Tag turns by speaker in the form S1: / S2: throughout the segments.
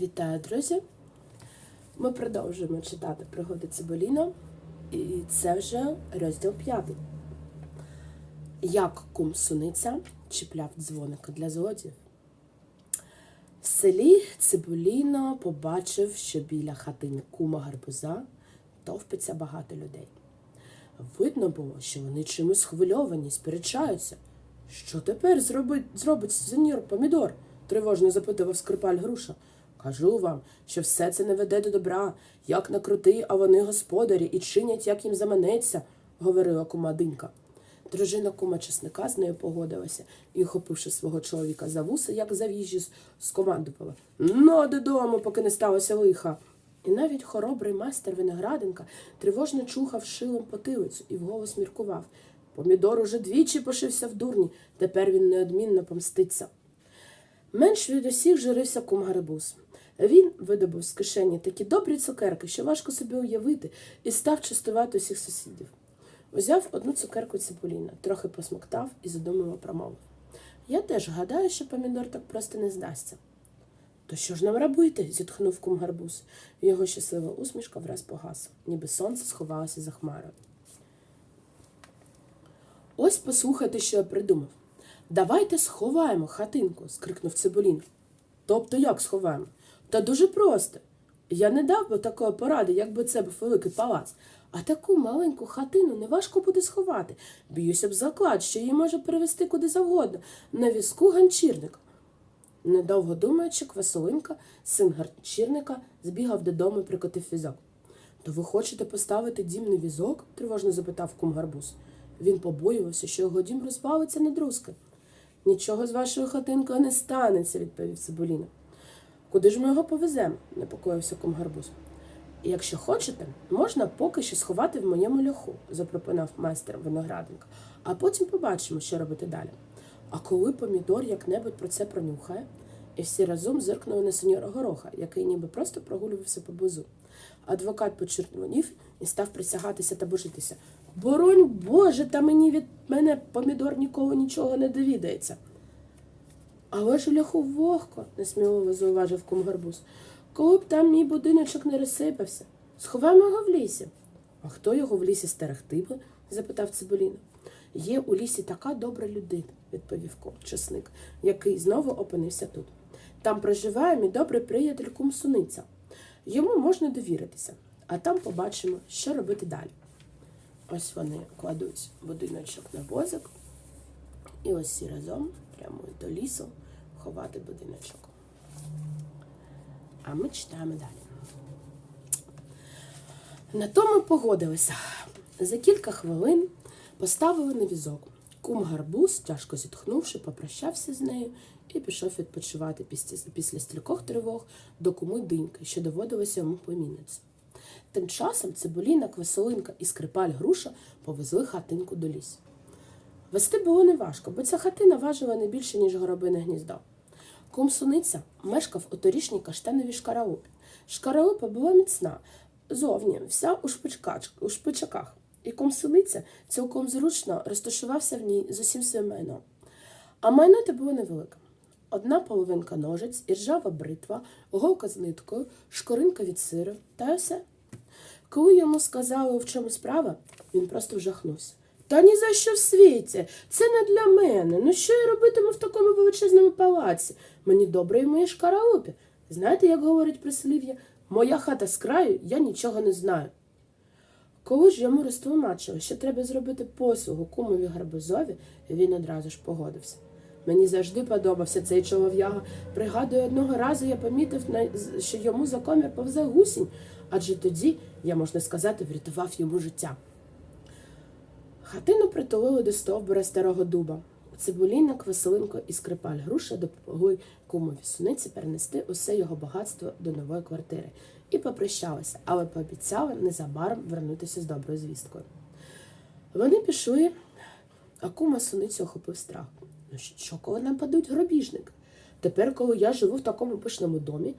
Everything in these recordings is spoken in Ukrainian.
S1: Вітаю, друзі! Ми продовжуємо читати пригоди Цибуліна, і це вже розділ п'ятий. Як кум суниця чіпляв дзвоника для злодіїв. В селі Цибуліно побачив, що біля хатини кума гарбуза товпиться багато людей. Видно було, що вони чимось схвильовані, сперечаються. Що тепер зробить, зробить сеньор помідор? тривожно запитував скрипаль груша. Кажу вам, що все це не веде до добра, як на крути, а вони господарі і чинять, як їм заманеться, говорила кума динька. Дружина кума чесника з нею погодилася і, охопивши свого чоловіка за вуса, як за віжі, скомандувала Ну, додому, поки не сталося лиха. І навіть хоробрий майстер виноградинка тривожно чухав шилом потилицю і вголос міркував. Помідор уже двічі пошився в дурні, тепер він неодмінно помститься. Менш від усіх жирився кум Гарбуз. Він видобув з кишені такі добрі цукерки, що важко собі уявити, і став частувати усіх сусідів. Узяв одну цукерку цибуліна, трохи посмоктав і задумливо промовив. Я теж гадаю, що помідор так просто не здасться. То що ж нам робити? зітхнув кум гарбуз. Його щаслива усмішка враз погасла, ніби сонце сховалося за хмарою. Ось послухайте, що я придумав. Давайте сховаємо хатинку, скрикнув Цибулін. Тобто як сховаємо? Та дуже просто. Я не дав би такої поради, якби це був великий палац. А таку маленьку хатину неважко буде сховати. Б'юся б заклад, що її може перевести куди завгодно, на візку ганчірника. Недовго думаючи, Квасолинка, син ганчірника, збігав додому і прикотив візок. То ви хочете поставити дім на візок? тривожно запитав кум гарбуз. Він побоювався, що його дім розвалиться на друзки. Нічого з вашою хатинкою не станеться, відповів Цибуліна. Куди ж ми його повеземо? непокоївся кум гарбуз. Якщо хочете, можна поки що сховати в моєму льоху, запропонував майстер виноградинка, а потім побачимо, що робити далі. А коли помідор як-небудь про це пронюхає, і всі разом зиркнули на сеньора Гороха, який ніби просто прогулювався поблизу. Адвокат почервонів і став присягатися та божитися. Боронь Боже, та мені від мене помідор ніколи нічого не довідається. Але ж у ляху вогко, несміливо зауважив кум гарбуз. Коли б там мій будиночок не розсипався, сховаємо його в лісі. А хто його в лісі стерегтиме? запитав Цибуліна. Є у лісі така добра людина, відповів чесник, який знову опинився тут. Там проживає мій добрий приятель кум Суниця. Йому можна довіритися, а там побачимо, що робити далі. Ось вони кладуть будиночок на возик, і ось всі разом прямують до лісу ховати будиночок. А ми читаємо далі. На тому погодилися. За кілька хвилин поставили на візок. Кум гарбуз, тяжко зітхнувши, попрощався з нею і пішов відпочивати після, стількох тривог до куми диньки, що доводилося йому племінниці. Тим часом Цибуліна, Квасолинка і скрипаль груша повезли хатинку до лісу. Вести було неважко, бо ця хатина важила не більше, ніж горобине гніздо. Кум Суниця мешкав у торішній каштановій шкаралупі. Шкаралупа була міцна, зовні, вся у, шпичкач, у шпичаках. І кум цілком зручно розташувався в ній з усім своїм майном. А майно те було невелике. Одна половинка ножиць, іржава бритва, голка з ниткою, шкоринка від сиру та й усе. Коли йому сказали, в чому справа, він просто вжахнувся. Та ні за що в світі. Це не для мене. Ну що я робитиму в такому величезному палаці? Мені добре і в моїй шкаралупі. Знаєте, як говорить прислів'я? Моя хата з краю, я нічого не знаю. Коли ж йому розтлумачили, що треба зробити послугу кумові гарбузові, він одразу ж погодився. Мені завжди подобався цей чолов'яга. Пригадую, одного разу я помітив, що йому за комір повзе гусінь, адже тоді, я можна сказати, врятував йому життя. Хатину притулили до стовбура старого дуба. Цибуліна, Квасилинко і скрипаль груша допомогли кумові суниці перенести усе його багатство до нової квартири і попрощалися, але пообіцяли незабаром вернутися з доброю звісткою. Вони пішли, а кума суницю охопив страх. Ну що, коли нападуть гробіжники? Тепер, коли я живу в такому пишному домі,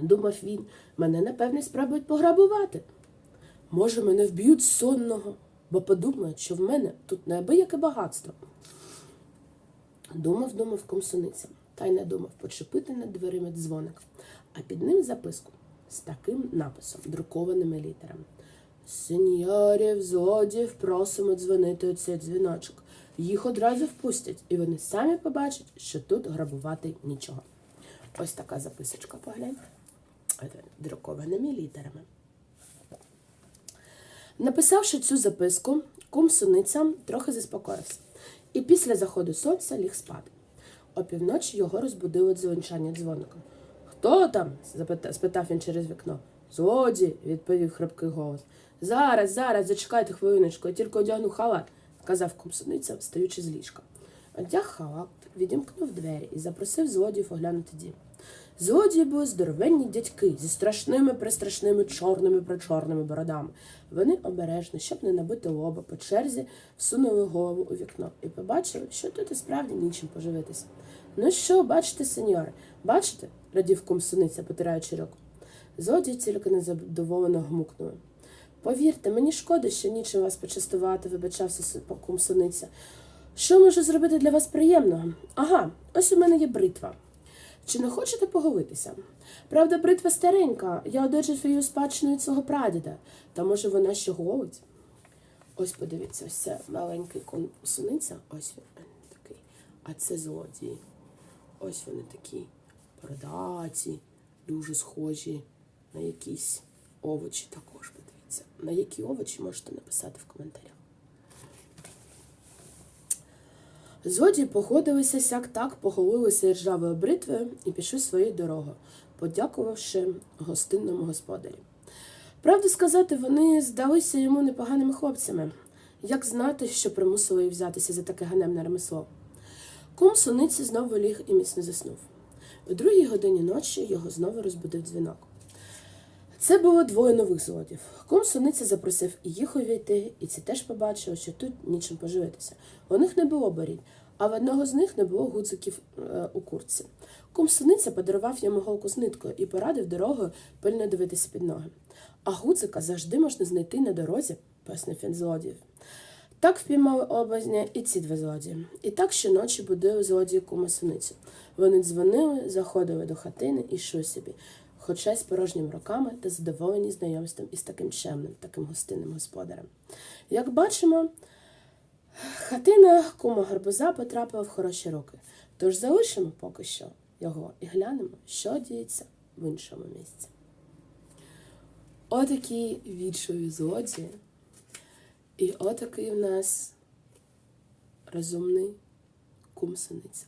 S1: думав він, мене напевне спробують пограбувати. Може, мене вб'ють сонного, бо подумають, що в мене тут неабияке багатство. Думав, думав комсуниця. та й надумав почепити над дверима дзвоник, а під ним записку з таким написом, друкованими літерами. Сеньорів, злодіїв, просимо дзвонити у цей дзвіночок. Їх одразу впустять, і вони самі побачать, що тут грабувати нічого. Ось така записочка, погляньте. Друкованими літерами. Написавши цю записку, кум суниця трохи заспокоївся, і після заходу сонця ліг спати. Опівночі його розбудило дзвончання дзвоника. Хто там? спитав він через вікно. Злодій, відповів хрипкий голос. Зараз, зараз, зачекайте хвилиночку, я тільки одягну халат, сказав кум суниця, встаючи з ліжка. Одяг халат, відімкнув двері і запросив злодіїв оглянути дім. Злодії були здоровенні дядьки зі страшними пристрашними чорними причорними бородами. Вони обережно, щоб не набити лоба, по черзі всунули голову у вікно і побачили, що тут і справді нічим поживитися. Ну що, бачите, сеньори, бачите? радів кум суниця, потираючи руку. Злодії тільки незадоволено гмукнули. Повірте, мені шкода, що нічим вас почастувати, вибачався кум суниця. Що можу зробити для вас приємного? Ага, ось у мене є бритва. Чи не хочете поголитися? Правда, бритва старенька, я одержав її спадщину свого прадіда. Та може вона ще голить? Ось подивіться, ось це маленький кон суниця, ось він такий. А це злодії. Ось вони такі бородаті, дуже схожі на якісь овочі також. Подивіться. На які овочі можете написати в коментарях. Злодії погодилися сяк так, поголилися ржавою бритвою і пішли своєю дорогою, подякувавши гостинному господарі. Правду сказати, вони здалися йому непоганими хлопцями. Як знати, що примусило їх взятися за таке ганебне ремесло? Кум суниці знову ліг і міцно заснув. У другій годині ночі його знову розбудив дзвінок. Це було двоє нових злодів. Кум суниця запросив і їх увійти, і ці теж побачили, що тут нічим поживитися. У них не було борідь, а в одного з них не було гудзиків е, у куртці. Кум суниця подарував йому голку з ниткою і порадив дорогою пильно дивитися під ноги. А гудзика завжди можна знайти на дорозі, пояснив він злодіїв. Так впіймали обозня і ці два злодії. І так щоночі будили злодії кума суницю. Вони дзвонили, заходили до хатини і йшли собі, хоча й з порожніми руками та задоволені знайомством із таким чемним, таким гостинним господарем. Як бачимо, хатина кума гарбуза потрапила в хороші руки. Тож залишимо поки що його і глянемо, що діється в іншому місці. Отакі вічові злодії. І отакий в нас розумний кум синиця.